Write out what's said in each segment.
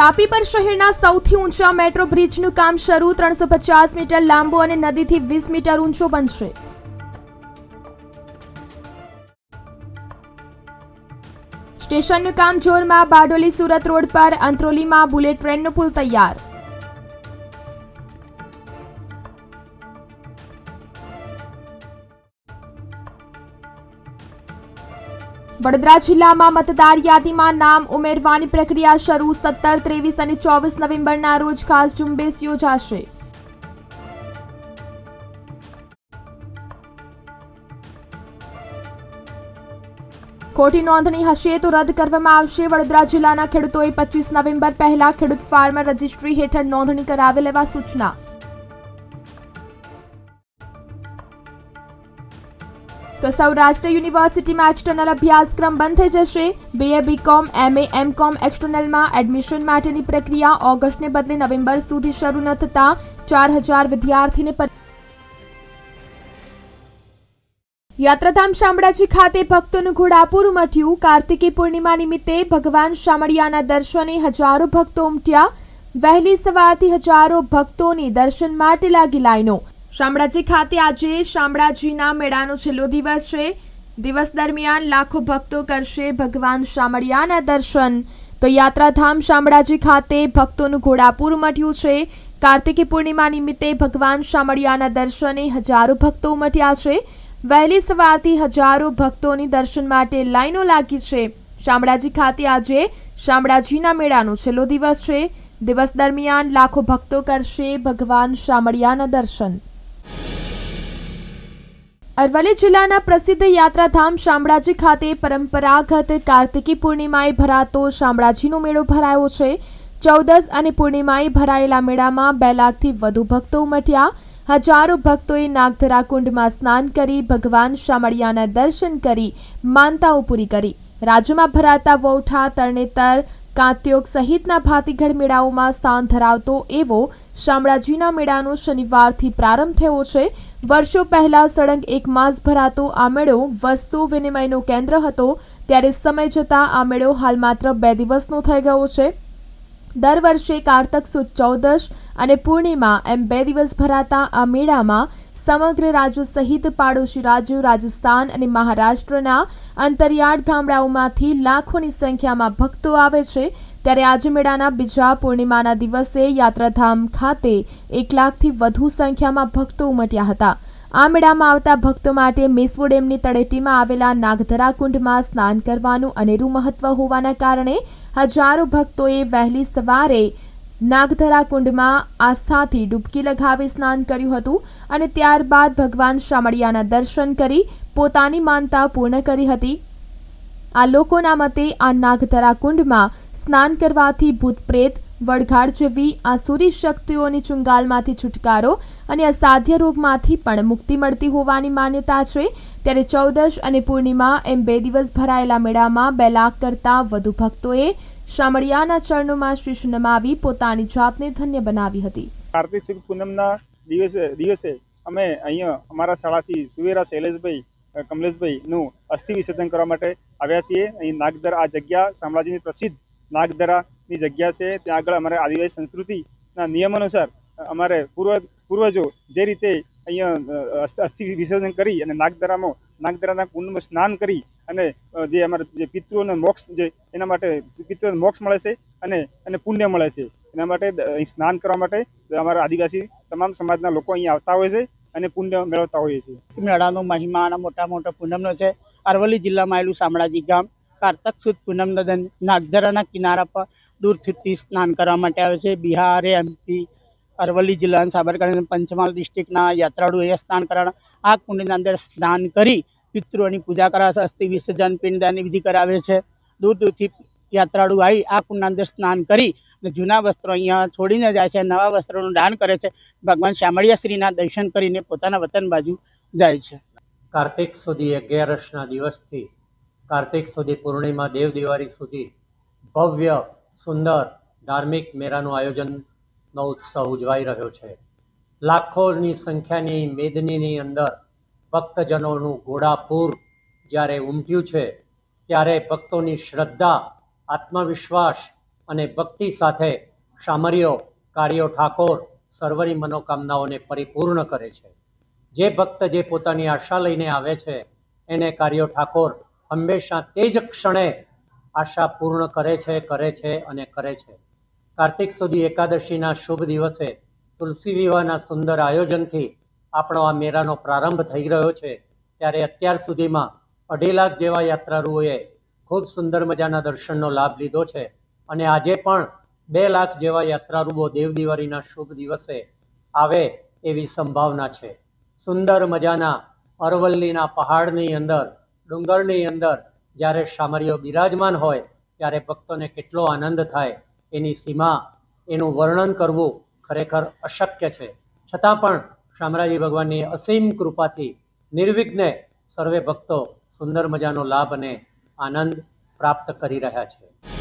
તાપી પર શહેરના સૌથી ઊંચા મેટ્રો બ્રિજનું કામ શરૂ. ત્રણસો પચાસ મીટર લાંબો અને નદીથી વીસ મીટર ઊંચો બનશે. સ્ટેશનનું કામ જોરમાં બારડોલી સુરત રોડ પર, અંત્રોલીમાં બુલેટ ટ્રેનનો પુલ તૈયાર. વડોદરા જિલ્લામાં મતદાર યાદીમાં નામ ઉમેરવાની પ્રક્રિયા શરૂ સત્તર, ત્રેવીસ અને ચોવીસ નવેમ્બરના રોજ ખાસ ઝુંબેશ યોજાશે. ખોટી નોંધણી હશે તો રદ કરવામાં આવશે. વડોદરા જિલ્લાના ખેડૂતોએ પચીસ નવેમ્બર પહેલા ખેડૂત ફાર્મર રજિસ્ટ્રી હેઠળ નોંધણી કરાવી લેવા સૂચના. તો સૌરાષ્ટ્ર યુનિવર્સિટીમાં એક્સટર્નલ અભ્યાસક્રમ બંધ થઈ જશે. બીએ બીકોમ એમએ એમકોમ એક્સટર્નલમાં એડમિશન માટેની પ્રક્રિયા ઓગસ્ટને બદલે નવેમ્બર સુધી શરૂ ન થતા ચાર હજાર વિદ્યાર્થીને યાત્રાધામ શામળાજી ખાતે ભક્તોનું ઘોડાપુર ઉમટ્યું કાર્તિકી પૂર્ણિમા નિમિત્તે ભગવાન શામળિયાના દર્શને હજારો ભક્તો ઉમટ્યા. વહેલી સવારથી હજારો ભક્તોની દર્શન માટે લાગી લાઈનો. શામળાજી ખાતે આજે શામળાજીના મેળાનો છેલ્લો દિવસ છે. દિવસ દરમિયાન લાખો ભક્તો કરશે ભગવાન શામળિયાના દર્શન. તો યાત્રાધામ શામળાજી ખાતે ભક્તોનું ઘોડાપુર મટ્યું છે. કાર્તિકી પૂર્ણિમા નિમિત્તે ભગવાન શામળિયાના દર્શને હજારો ભક્તો ઉમટ્યા છે. વહેલી સવારથી હજારો ભક્તોની દર્શન માટે લાઈનો લાગી છે. શામળાજી ખાતે આજે શામળાજીના મેળાનો છેલ્લો દિવસ છે. દિવસ દરમિયાન લાખો ભક્તો કરશે ભગવાન શામળિયાના દર્શન. અરવલ્લી જિલ્લાના પ્રસિદ્ધ યાત્રાધામ શામળાજી ખાતે પરંપરાગત કાર્તિકી પૂર્ણિમાએ ભરાતો શામળાજીનો મેળો ભરાયો છે. ચૌદસ અને પૂર્ણિમાએ ભરાયેલા મેળામાં બે લાખથી વધુ ભક્તો ઉમટ્યા. હજારો ભક્તોએ નાગધરા કુંડમાં સ્નાન કરી ભગવાન શામળિયાના દર્શન કરી માનતાઓ પૂરી કરી. રાજ્યમાં ભરાતા વૌઠા, તરણેતર કાંત્યોગ સહિતના ભાતીગઢ મેળાઓમાં સ્થાન ધરાવતો એવો શામળાજીના મેળાનો શનિવારથી પ્રારંભ થયો છે. વર્ષો પહેલા સળંગ એક માસ ભરાતો આ મેળો વસ્તુ વિનિમયનો કેન્દ્ર હતો. ત્યારે સમય જતાં આ મેળો હાલ માત્ર બે દિવસનો થઈ ગયો છે. દર વર્ષે કારતક સુદ ચૌદશ અને પૂર્ણિમા એમ બે દિવસ ભરાતા આ મેળામાં સમગ્ર રાજ્યો સહિત પાડોશી રાજ્યો, રાજસ્થાન અને મહારાષ્ટ્રના અંતરિયાળ ગામડાઓમાંથી લાખોની સંખ્યામાં ભક્તો આવે છે. ત્યારે આજે મેળાના બીજા પૂર્ણિમાના દિવસે યાત્રાધામ ખાતે એક લાખથી વધુ સંખ્યામાં ભક્તો ઉમટ્યા હતા. આ મેળામાં આવતા ભક્તો માટે મેસવો ડેમની તળેટીમાં આવેલા નાગધરા કુંડમાં સ્નાન કરવાનું અનેરું મહત્વ હોવાના કારણે હજારો ભક્તોએ વહેલી સવારે નાગધરા કુંડમાં આસ્થાથી ડૂબકી લગાવી સ્નાન કર્યું હતું અને ત્યારબાદ ભગવાન શામળિયાના દર્શન કરી પોતાની માનતા પૂર્ણ કરી હતી. આ લોકોના મતે આ નાગધરા કુંડમાં સ્નાન કરવાથી ભૂત પ્રેત વડઘાડ જેવી આસુરી શક્તિઓની ચુંગાલમાંથી છુટકારો અને અસાધ્ય રોગમાંથી પણ મુક્તિ મળતી હોવાની માન્યતા છે. ત્યારે ચૌદશ અને પૂર્ણિમા એમ બે દિવસ ભરાયેલા મેળામાં બે લાખ કરતાં વધુ ભક્તોએ શામળિયાના ચરણોમાં શીશ નમાવી પોતાની જાતને ધન્ય બનાવી હતી. કાર્તિક સુદ પૂનમના દિવસે દિવસે અમે અહીંયા અમારા શાળાથી સુવેરા શૈલેષભાઈ કમલેશભાઈનું અસ્થિ વિસર્જન કરવા માટે આવ્યા છીએ. અહીં નાગદર આ જગ્યા શામળાજીની પ્રસિદ્ધ નાગદરાની જગ્યા છે, ત્યાં આગળ અમારે આદિવાસી સંસ્કૃતિના નિયમ અનુસાર અમારે પૂર્વ, પૂર્વજો જે રીતે અહીંયા અસ્થિ વિસર્જન કરી અને નાગદરામાં નાગદરાના કુંડમાં સ્નાન કરી અને જે અમારે, જે પિતૃઓને મોક્ષ, જે એના માટે પિતૃઓને મોક્ષ મળે છે અને અને પુણ્ય મળે છે. એના માટે સ્નાન કરવા માટે અમારા આદિવાસી તમામ સમાજના લોકો અહીંયા આવતા હોય છે અને પુણ્ય મેળવતા હોઈએ છીએ. મેળાનો મહિમા અને મોટા મોટા પૂનમનો છે. અરવલ્લી જિલ્લામાં આવેલું શામળાજી ગામ, કારતક સુદ પૂનમના નાગદરાના કિનારા પર દૂરથી સ્નાન કરવા માટે આવે છે. બિહાર એમપી અરવલ્લી જિલ્લાના સાબરકાંઠા પંચમહાલ ડિસ્ટ્રિક્ટના યાત્રાળુ અહીંયા સ્નાન કરવાના આ કુંડની અંદર સ્નાન કરી પિતૃઓની પૂજા કરાવે અસ્થિ વિસર્જન, પિંડદાનની વિધિ કરાવે છે. દૂર દૂરથી યાત્રાળુ આવી આ કુંડના અંદર સ્નાન કરી અને જૂના વસ્ત્રો અહીંયા છોડીને જાય છે નવા વસ્ત્રોનું દાન કરે છે. ભગવાન શામળિયા શ્રીના દર્શન કરીને પોતાના વતન બાજુ જાય છે. કાર્તિક સુધી અગિયારસના દિવસથી કાર્તિક સુધી પૂર્ણિમા દેવ દિવાળી સુધી ભવ્ય સુંદર ધાર્મિક મેળાનું આયોજનનો ઉત્સવ ઉજવાઈ રહ્યો છે. લાખોની સંખ્યાની મેદનીની અંદર ભક્તજનોનું ઘોડાપૂર જ્યારે ઉમટ્યું છે, ત્યારે ભક્તોની શ્રદ્ધા, આત્મવિશ્વાસ અને ભક્તિ સાથે શામરીઓ કાર્યો ઠાકોર સર્વની મનોકામનાઓને પરિપૂર્ણ કરે છે. જે ભક્ત જે પોતાની આશા લઈને આવે છે, એને કાર્યો ઠાકોર હંમેશા તે જ ક્ષણે આશા પૂર્ણ કરે છે કરે છે અને કરે છે. કાર્તિક સુધી એકાદશીના શુભ દિવસે તુલસી વિવાહના સુંદર આયોજનથી આપણો આ મેળાનો પ્રારંભ થઈ રહ્યો છે. ત્યારે અત્યાર સુધીમાં અઢી લાખ જેવા યાત્રાળુઓએ ખૂબ સુંદર મજાના દર્શનનો લાભ લીધો છે અને આજે પણ બે લાખ જેવા યાત્રાળુઓ દેવ દિવાળીના શુભ દિવસે આવે એવી સંભાવના છે. સુંદર મજાના અરવલ્લીના પહાડની અંદર, ડુંગરની અંદર જ્યારે શામળીઓ બિરાજમાન હોય, ત્યારે ભક્તોને કેટલો આનંદ થાય, એની સીમા, એનું વર્ણન કરવું ખરેખર અશક્ય છે. છતાં પણ શામરાજી ભગવાનની અસીમ કૃપાથી નિર્વિઘ્ને સર્વે ભક્તો સુંદર મજાનો લાભ અને આનંદ પ્રાપ્ત કરી રહ્યા છે.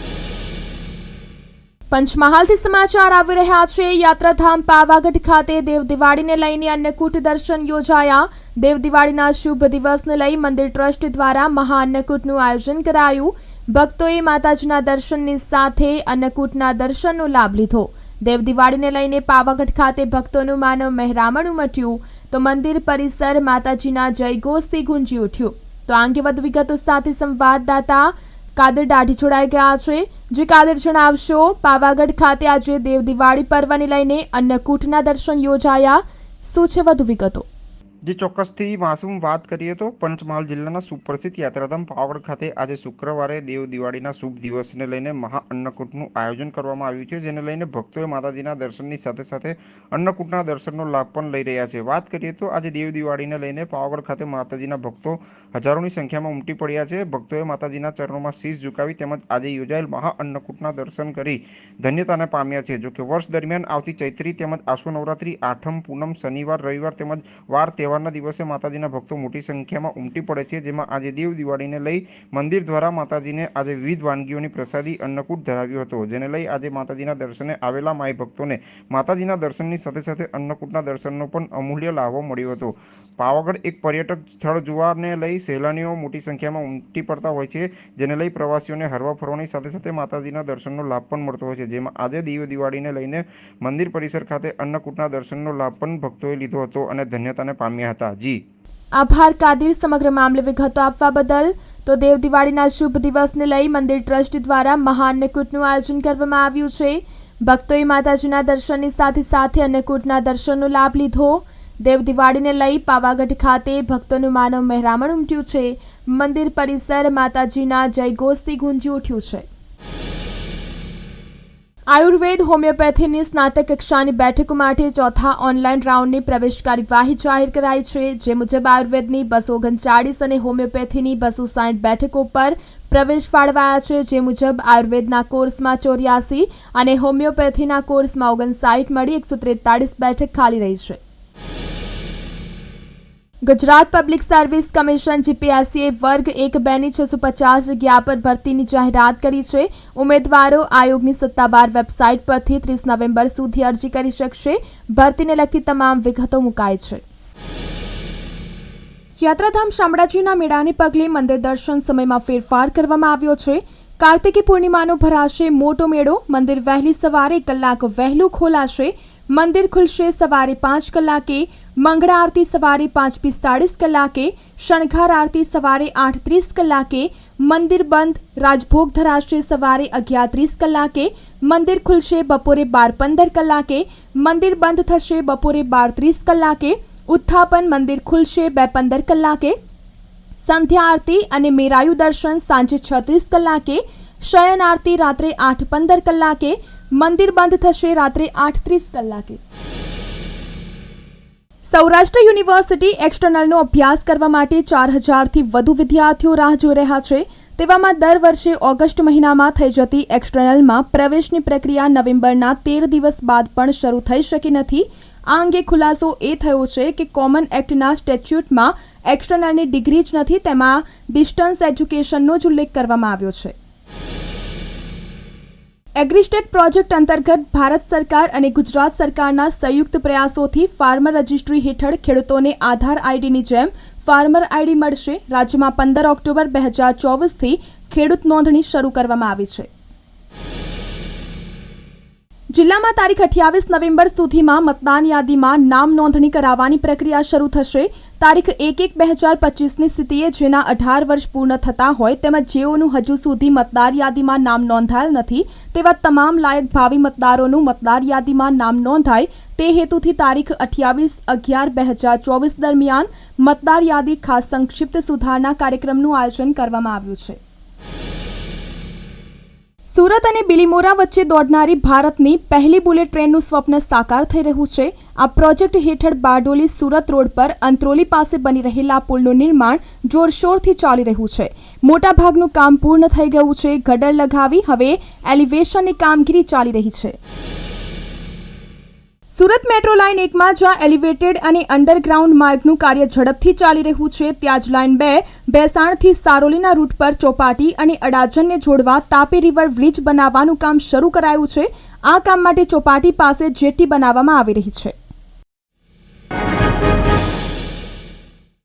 પંચમહાલથી સમાચાર આવી રહ્યા છે. યાત્રાધામ પાવાગઢ ખાતે દેવ દિવાળીને લઈને અન્નકૂટ દર્શન યોજાયા. દેવ દિવાળીના શુભ દિવસને લઈ મંદિર ટ્રસ્ટ દ્વારા મહા અન્નકૂટનું આયોજન કરાયું. ભક્તોએ માતાજીના દર્શનની સાથે અન્નકૂટના દર્શનનો લાભ લીધો. દેવ દિવાળીને લઈને પાવાગઢ ખાતે ભક્તોનું માનવ મહેરામણ ઉમટ્યું. તો મંદિર પરિસર માતાજીના જયઘોષથી ગુંજી ઉઠ્યું. તો આ અંગે વધુ વિગતો સાથે સંવાદદાતા કાદર દાઢી જોડાઈ ગયા છે. જે કાદર જણાવશો, પાવાગઢ ખાતે આજે દેવ દિવાળી પર્વને લઈને અન્નકૂટના દર્શન યોજાયા. શું છે વધુ વિગતો? જે ચોક્કસથી માસૂમ વાત કરીએ તો પંચમહાલ જિલ્લાના સુપ્રસિદ્ધ યાત્રાધામ પાવગઢ ખાતે આજે શુક્રવારે દેવ દિવાળીના શુભ દિવસને લઈને મહા અન્નકૂટનું આયોજન કરવામાં આવ્યું છે, જેને લઈને ભક્તોએ માતાજીના દર્શનની સાથે સાથે અન્નકૂટના દર્શનનો લાભ પણ લઈ રહ્યા છે. વાત કરીએ તો આજે દેવ દિવાળીને લઈને પાવાગઢ ખાતે માતાજીના ભક્તો હજારોની સંખ્યામાં ઉમટી પડ્યા છે. ભક્તોએ માતાજીના ચરણોમાં શીશ ઝુકાવી તેમજ આજે યોજાયેલ મહા અન્નકૂટના દર્શન કરી ધન્યતાને પામ્યા છે. જોકે વર્ષ દરમિયાન આવતી ચૈત્રી તેમજ આશુ નવરાત્રી આઠમ પૂનમ શનિવાર રવિવાર તેમજ વાર તહેવારના દિવસે માતાજીના ભક્તો મોટી સંખ્યામાં ઉમટી પડે છે, જેમાં આજે દેવ દિવાળીને લઈ મંદિર દ્વારા માતાજીને આજે વિવિધ વાનગીઓની પ્રસાદી અન્નકૂટ ધરાવ્યો હતો. જેને લઈ આજે માતાજીના દર્શને આવેલા માય ભક્તોને માતાજીના દર્શનની સાથે સાથે અન્નકૂટના દર્શનનો પણ અમૂલ્ય લાભો મળ્યો હતો. પાવાગઢ એક પર્યટક સ્થળ જોવાને લઈ સહેલાણીઓ મોટી સંખ્યામાં ઉમટી પડતા હોય છે, જેને લઈ પ્રવાસીઓને હરવા ફરવાની સાથે સાથે માતાજીના દર્શનનો લાભ પણ મળતો હોય છે. જેમાં આજે દિવ્ય દિવાળીને લઈને મંદિર પરિસર ખાતે અન્નકૂટના દર્શનનો લાભ પણ ભક્તોએ લીધો હતો અને ધન્યતાને પામ્યા હતા. જી. આભાર કાદિર સમગ્ર મામલે વિગતો આપવા બદલ. તો દેવ દિવાળીના શુભ દિવસને લઈ મંદિર ટ્રસ્ટ દ્વારા મહા અન્નકૂટનું આયોજન કરવામાં આવ્યું છે. ભક્તોએ માતાજીના દર્શનની સાથે સાથે અન્નકૂટના દર્શનનો લાભ લીધો. દેવ દિવાળીને લઈ પાવાગઢ ખાતે ભક્તોનું માનવ મહેરામણ ઉમટ્યું છે. મંદિર પરિસર માતાજીના જયઘોષથી ગુંજી ઉઠ્યું છે. આયુર્વેદ, હોમિયોપેથીની સ્નાતક કક્ષાની બેઠકો માટે ચોથા ઓનલાઈન રાઉન્ડની પ્રવેશ કાર્યવાહી જાહેર કરાઈ છે. જે મુજબ આયુર્વેદની બસો ઓગણચાળીસ અને હોમિયોપેથીની બસો સાઠ બેઠકો પર પ્રવેશ ફાળવાયા છે. જે મુજબ આયુર્વેદના કોર્સમાં ચોર્યાસી અને હોમિયોપેથીના કોર્સમાં ઓગણસાઠ મળી એકસો ત્રેતાળીસ બેઠક ખાલી રહી છે. ગુજરાત પબ્લિક સર્વિસ કમિશન જીપીએસસીએ વર્ગ એક બેની છસો પચાસ જગ્યા પર ભરતીની જાહેરાત કરી છે. ઉમેદવારો આયોગની સત્તાવાર વેબસાઇટ પરથી ત્રીસ નવેમ્બર સુધી અરજી કરી શકશે. ભરતીને લગતી તમામ વિગતો મુકાય છે. યાત્રાધામ શામળાજીના મેળાને પગલે મંદિર દર્શન સમયમાં ફેરફાર કરવામાં આવ્યો છે. કાર્તિકી પૂર્ણિમાનો ભરાશે મોટો મેળો. મંદિર વહેલી સવારે કલાક વહેલું ખોલાશે. મંદિર ખુલશે સવારે પાંચ કલાકે. મંગળા આરતી સવારે પાંચ પિસ્તાળીસ કલાકે, શણગાર આરતી સવારે આઠ ત્રીસ કલાકે, મંદિર બંધ, રાજભોગ ધરાશે સવારે અગિયાર ત્રીસ કલાકે, મંદિર ખુલશે બપોરે બાર પંદર કલાકે, મંદિર બંધ થશે બપોરે બાર ત્રીસ કલાકે, ઉત્થાપન મંદિર ખુલશે બે પંદર કલાકે, સંધ્યા આરતી અને મેરાયુ દર્શન સાંજે છત્રીસ કલાકે, શયન આરતી રાત્રે આઠ પંદર કલાકે, મંદિર બંધ થશે રાત્રે આઠ ત્રીસ કલાકે. સૌરાષ્ટ્ર યુનિવર્સિટી એક્સટર્નલનો અભ્યાસ કરવા માટે ચાર હજારથી વધુ વિદ્યાર્થીઓ રાહ જોઈ રહ્યા છે. તેવામાં દર વર્ષે ઓગસ્ટ મહિનામાં થઈ જતી એક્સટર્નલમાં પ્રવેશની પ્રક્રિયા નવેમ્બરના તેર દિવસ બાદ પણ શરૂ થઈ શકી નથી. આ અંગે ખુલાસો એ થયો છે કે કોમન એક્ટના સ્ટેચ્યુટમાં એક્સટર્નલની ડિગ્રી જ નથી, તેમાં ડિસ્ટન્સ એજ્યુકેશનનો જ ઉલ્લેખ કરવામાં આવ્યો છે. એગ્રીસ્ટેક પ્રોજેક્ટ અંતર્ગત ભારત સરકાર અને ગુજરાત સરકારના સંયુક્ત પ્રયાસોથી ફાર્મર રજિસ્ટ્રી હેઠળ ખેડૂતોને આધાર આઈડીની જેમ ફાર્મર આઈડી મળશે. રાજ્યમાં પંદર ઓક્ટોબર બે હજાર ચોવીસથી ખેડૂત નોંધણી શરૂ કરવામાં આવી છે. જિલ્લામાં તારીખ અઠ્યાવીસ નવેમ્બર સુધીમાં મતદાન યાદીમાં નામ નોંધણી કરાવવાની પ્રક્રિયા શરૂ થશે. તારીખ એક એક બે હજાર પચીસની સ્થિતિએ જેના અઢાર વર્ષ પૂર્ણ થતા હોય તેમજ જેઓનું હજુ સુધી મતદાર યાદીમાં નામ નોંધાયેલ નથી તેવા તમામ લાયક ભાવિ મતદારોનું મતદાર યાદીમાં નામ નોંધાય તે હેતુથી તારીખ અઠ્યાવીસ અગિયાર બે હજાર ચોવીસ દરમિયાન મતદાર યાદી ખાસ સંક્ષિપ્ત સુધારણા કાર્યક્રમનું આયોજન કરવામાં આવ્યું છે. સુરત અને બિલીમોરા વચ્ચે દોડનારી ભારતની પહેલી બુલેટ ટ્રેનનું સ્વપ્ન સાકાર થઈ રહ્યું છે. આ પ્રોજેક્ટ હેઠળ બારડોલી સુરત રોડ પર અંત્રોલી પાસે બની રહેલા પુલનું નિર્માણ જોરશોરથી ચાલી રહ્યું છે. મોટાભાગનું કામ પૂર્ણ થઈ ગયું છે. ગડર લગાવી હવે એલિવેશનની કામગીરી ચાલી રહી છે. સુરત મેટ્રો લાઇન એકમાં જ્યાં એલિવેટેડ અને અંડરગ્રાઉન્ડ માર્ગનું કાર્ય ઝડપથી ચાલી રહ્યું છે, ત્યાં જ લાઇન બે, બેસાણથી સારોલીના રૂટ પર ચોપાટી અને અડાજણને જોડવા તાપી રિવર બ્રિજ બનાવવાનું કામ શરૂ કરાયું છે. આ કામ માટે ચોપાટી પાસે જેટી બનાવવામાં આવી રહી છે.